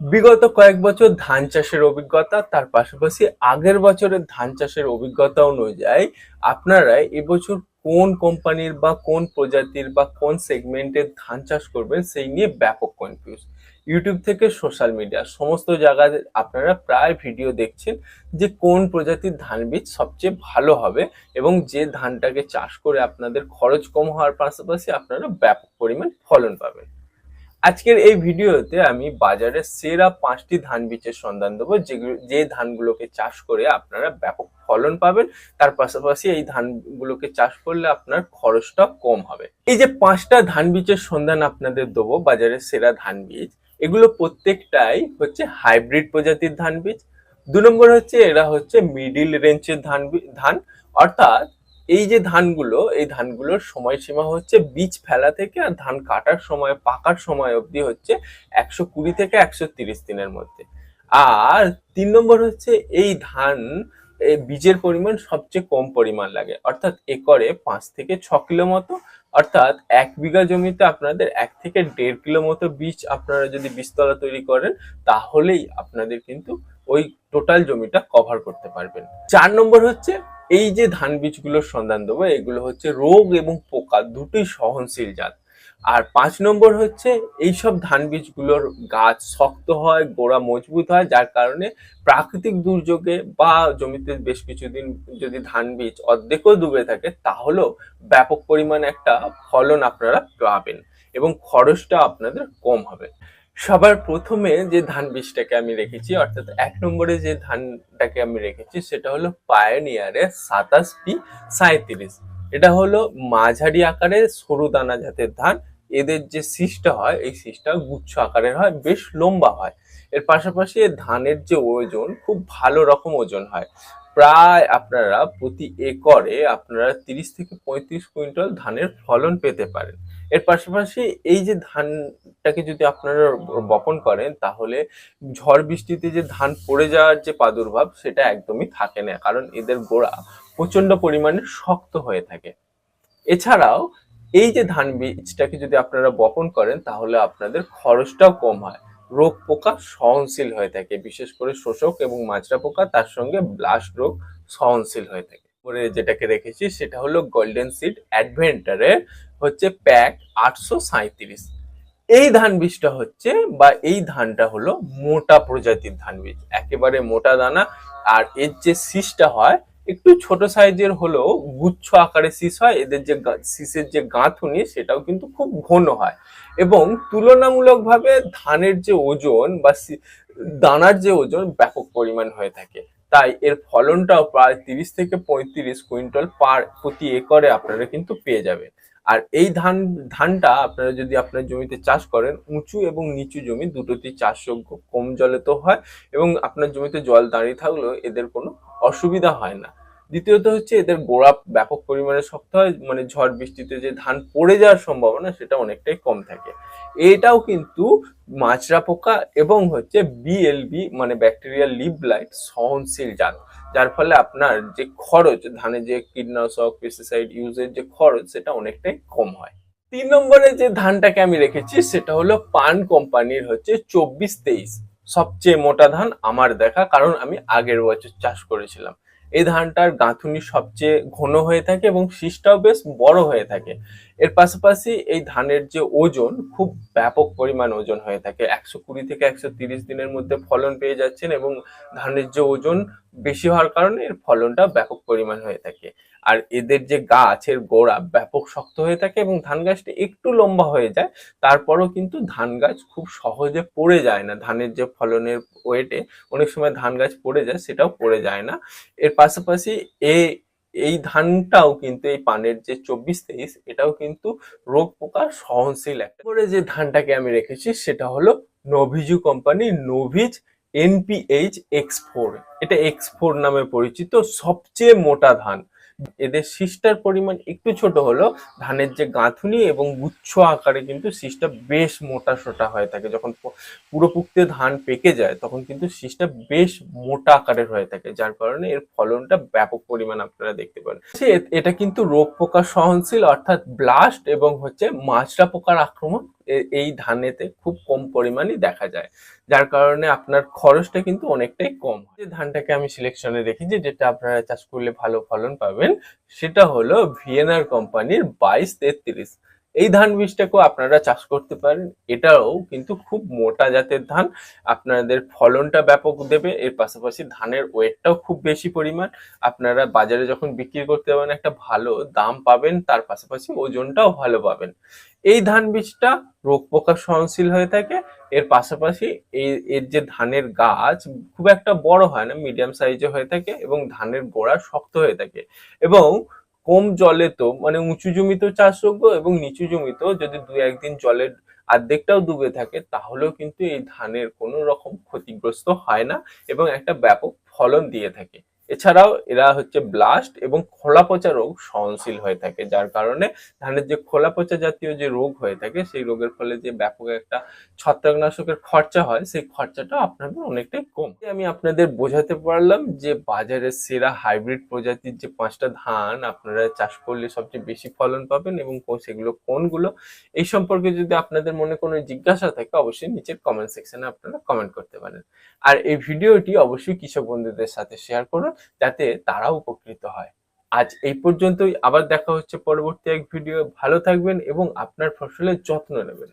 বিগত কয়েক বছর ধান চাষের অভিজ্ঞতা, তার পাশাপাশি আগের বছরের ধান চাষের অভিজ্ঞতা অনুযায়ী আপনারা এবছর কোন কোম্পানির বা কোন প্রজাতির বা কোন সেগমেন্টের ধান চাষ করবেন সেই নিয়ে ব্যাপক কনফিউজ ইউটিউব থেকে সোশ্যাল মিডিয়া সমস্ত জায়গায় আপনারা প্রায় ভিডিও দেখছেন যে কোন প্রজাতির ধান বীজ সবচেয়ে ভালো হবে এবং যে ধানটাকে চাষ করে আপনাদের খরচ কম হওয়ার পাশাপাশি আপনারা ব্যাপক পরিমাণ ফলন পাবেন। আজকের এই ভিডিওতে আমি বাজারে সেরা পাঁচটি ধান বীজের সন্ধান দেবো, যেগুলো যে ধানগুলোকে চাষ করে আপনারা ব্যাপক ফলন পাবেন। তার পাশাপাশি এই ধানগুলোকে চাষ করলে আপনার খরচটা কম হবে। এই যে পাঁচটা ধান বীজের সন্ধান আপনাদের দেবো, বাজারে সেরা ধান বীজ, এগুলো প্রত্যেকটাই হচ্ছে হাইব্রিড প্রজাতির ধান বীজ। দু নম্বর হচ্ছে, এরা হচ্ছে মিডিল রেঞ্জের ধান ধান। অর্থাৎ এই যে ধানগুলো, এই ধানগুলোর সময়সীমা হচ্ছে বীজ ফেলা থেকে আর ধান কাটার সময়, পাকার সময় অবধি হচ্ছে একশো কুড়ি থেকে একশো তিরিশ দিনের মধ্যে। আর তিন নম্বর হচ্ছে এই ধান বীজের পরিমাণ সবচেয়ে কম পরিমাণ লাগে। অর্থাৎ একরে পাঁচ থেকে ছ কিলো মতো। অর্থাৎ এক বিঘা জমিতে আপনাদের এক থেকে দেড় কিলো মতো বীজ আপনারা যদি বীজতলা তৈরি করেন, তাহলেই আপনাদের কিন্তু ওই টোটাল জমিটা কভার করতে পারবেন। চার নম্বর হচ্ছে, এই যে ধান বীজগুলোর সন্ধান দেবো, এগুলো হচ্ছে রোগ এবং পোকা, দুটোই সহনশীল জাত। আর পাঁচ নম্বর হচ্ছে, এইসব ধান বীজগুলোর গাছ শক্ত হয়, গোড়া মজবুত হয়, যার কারণে প্রাকৃতিক দুর্যোগে বা জমিতে বেশ কিছুদিন যদি ধান বীজ অর্ধেকও ডুবে থাকে, তাহলেও ব্যাপক পরিমাণে একটা ফলন আপনারা পাবেন এবং খরচটা আপনাদের কম হবে। সবার প্রথমে যে ধান বীজটাকে আমি রেখেছি, অর্থাৎ এক নম্বরে যে ধানটাকে আমি রেখেছি, সেটা হলো পায়োনিয়ারের সাতাশ পি সাঁত্রিশ এটা হলো মাঝারি আকারের সরু দানা জাতের ধান। এদের যে শীষটা হয়, এই শীষটা গুচ্ছ আকারের হয়, বেশ লম্বা হয়। এর পাশাপাশি ধানের যে ওজন, খুব ভালো রকম ওজন হয়। প্রায় আপনারা প্রতি একরে আপনারা তিরিশ থেকে পঁয়ত্রিশ কুইন্টাল ধানের ফলন পেতে পারেন। এর পাশাপাশি এই যে ধানটাকে যদি আপনারা বপন করেন, তাহলে ঝড় বৃষ্টিতে যে ধান পড়ে যাওয়ার যে প্রাদুর্ভাব, সেটা একদমই থাকে না। কারণ এদের গোড়া প্রচণ্ড পরিমাণে শক্ত হয়ে থাকে। এছাড়াও এই যে ধান বীজটাকে যদি আপনারা বপন করেন, তাহলে আপনাদের খরচটাও কম হয়। রোগ পোকা সহনশীল হয়ে থাকে। বিশেষ করে শোষক এবং মাজরা পোকা, তার সঙ্গে ব্লাস্ট রোগ সহনশীল হয়ে থাকে। পরে যেটাকে রেখেছি, সেটা হলো গোল্ডেন সিড অ্যাডভেন্টারের হচ্ছে প্যাক আটশো সাঁত্রিশ এই ধান বীজটা হচ্ছে বা এই ধানটা হলো মোটা প্রজাতির ধান বীজ একেবারে মোটা দানা আর এর যে শীষটা হয়, একটু ছোট সাইজের হলেও গুচ্ছ আকারে শীষ হয়, এদের যে শীষের যে গাঁথুনি, সেটাও কিন্তু খুব ঘন হয়। এবং তুলনামূলকভাবে ধানের যে ওজন বা দানার যে ওজন ব্যাপক পরিমাণ হয়ে থাকে। তাই এর ফলনটাও প্রায় তিরিশ থেকে পঁয়ত্রিশ কুইন্টাল পার প্রতি একরে আপনারা কিন্তু পেয়ে যাবেন। আর এই ধান, ধানটা আপনারা যদি আপনার জমিতে চাষ করেন, উঁচু এবং নিচু জমি দুটোতেই চাষযোগ্য কম জলে তো হয় এবং আপনার জমিতে জল দাঁড়িয়ে থাকলেও এদের কোনো অসুবিধা হয় না। দ্বিতীয়ত হচ্ছে এদের গোড়া ব্যাপক পরিমাণে শক্ত হয় মানে ঝড় বৃষ্টিতে যে ধান পড়ে যাওয়ার সম্ভাবনা সেটা অনেকটাই কম থাকে। এটাও কিন্তু মাছরা পোকা এবং হচ্ছে বিএলবি মানে ব্যাকটেরিয়াল লিভ লাইট সহনশীল জাত, যার ফলে আপনার যে খরচ, ধানে যে কীটনাশক পেস্টিসাইড ইউজের যে খরচ সেটা অনেকটাই কম হয়। তিন নম্বরে যে ধানটাকে আমি রেখেছি সেটা হলো পান কোম্পানির হচ্ছে চব্বিশ তেইশ, সবচেয়ে মোটা ধান আমার দেখা, কারণ আমি আগের বছর চাষ করেছিলাম। এই ধানটার গাঁথুনি সবচেয়ে ঘন হয়ে থাকে এবং শীষটাও বেশ বড় হয়ে থাকে। এর পাশাপাশি এই ধানের যে ওজন, খুব ব্যাপক পরিমাণ ওজন হয়ে থাকে। একশো কুড়ি থেকে একশো তিরিশ দিনের মধ্যে ফলন পেয়ে যাচ্ছেন এবং ধানের যে ওজন বেশি হওয়ার কারণে এর ফলনটা ব্যাপক পরিমাণ হয়ে থাকে। আর এদের যে গাছের গোড়া ব্যাপক শক্ত হয়ে থাকে এবং ধান গাছটা একটু লম্বা হয়ে যায়, তারপরও কিন্তু ধান গাছ খুব সহজে পড়ে যায় না। ধানের যে ফলনের ওয়েটে অনেক সময় ধান গাছ পড়ে যায়, সেটাও পড়ে যায় না। এর পাশাপাশি এ এই ধানটাও কিন্তু, এই পানের যে চব্বিশ তেইশ, এটাও কিন্তু রোগ পোকা সহনশীল একটা। করে যে ধানটাকে আমি রেখেছি, সেটা হলো নভিজু কোম্পানি, নভিজ এনপিএইচ এক্স ফোর। এটা এক্স ফোর নামে পরিচিত সবচেয়ে মোটা ধান। এদের শীষটার পরিমাণ একটু ছোট হলো, ধানের যে গাঁথুনি এবং গুচ্ছ আকারে কিন্তু শীষটা বেশ মোটা সোটা হয়ে থাকে। যখন পুরো পুক্তে ধান পেকে যায়, তখন কিন্তু শীষটা বেশ মোটা আকারের হয়ে থাকে, যার কারণে এর ফলনটা ব্যাপক পরিমাণ আপনারা দেখতে পারেন। এটা কিন্তু রোগ পোকা সহনশীল অর্থাৎ ব্লাস্ট এবং হচ্ছে মাজরা পোকার আক্রমণ এই ধানেতে খুব কম পরিমাণই দেখা যায় যার কারণে আপনার খরচটা কিন্তু অনেকটাই কম। যে ধানটাকে আমি সিলেকশনে রেখেছি যেটা আপনারা চাষ করলে ভালো ফলন পাবেন, সেটা হলো ভিয়েনার কোম্পানির বাইশ তেত্রিশ এই ধান বীজটাকেও আপনারা চাষ করতে পারেন। এটাও কিন্তু খুব মোটা জাতের ধান। আপনাদের ফলনটা ব্যাপক দেবে। এর পাশাপাশি ধানের ওয়েটটাও খুব বেশি পরিমাণ। আপনারা বাজারে যখন বিক্রি করতে পারবেন একটা ভালো দাম পাবেন, তার পাশাপাশি ওজনটাও ভালো পাবেন। এই ধান বীজটা রোগ পোকা সহনশীল হয়ে থাকে। এর পাশাপাশি এই এর যে ধানের গাছ খুব একটা বড় হয় না, মিডিয়াম সাইজে হয়ে থাকে এবং ধানের গোড়া শক্ত হয়ে থাকে। এবং কম জলে তো মানে উঁচু জমিতেও চাষযোগ্য এবং নিচু জমিতেও যদি দু একদিন জলের আর্ধেকটাও ডুবে থাকে, তাহলেও কিন্তু এই ধানের কোনো রকম ক্ষতিগ্রস্ত হয় না এবং একটা ব্যাপক ফলন দিয়ে থাকে। এছাড়াও এরা হচ্ছে ব্লাস্ট এবং খোলা পচা রোগ সহনশীল হয়ে থাকে, যার কারণে ধানের যে খোলা পচা জাতীয় যে রোগ হয়ে থাকে, সেই রোগের ফলে যে ব্যাপক একটা ছত্রাকনাশকের খরচা হয়, সেই খরচাটা আপনাদের অনেকটাই কম। আমি আপনাদের বোঝাতে পারলাম যে বাজারে সেরা হাইব্রিড প্রজাতির যে পাঁচটা ধান আপনারা চাষ করলে সবচেয়ে বেশি ফলন পাবেন এবং সেগুলো কোনগুলো, এই সম্পর্কে যদি আপনাদের মনে কোনো জিজ্ঞাসা থাকে, অবশ্যই নিচের কমেন্ট সেকশনে আপনারা কমেন্ট করতে পারেন। আর এই ভিডিওটি অবশ্যই কৃষক বন্ধুদের সাথে শেয়ার করুন যাতে তারা উপকৃত হয়। আজ এই পর্যন্তই। আবার দেখা হচ্ছে পরবর্তী এক ভিডিও ভালো থাকবেন এবং আপনার ফসলের যত্ন নেবেন।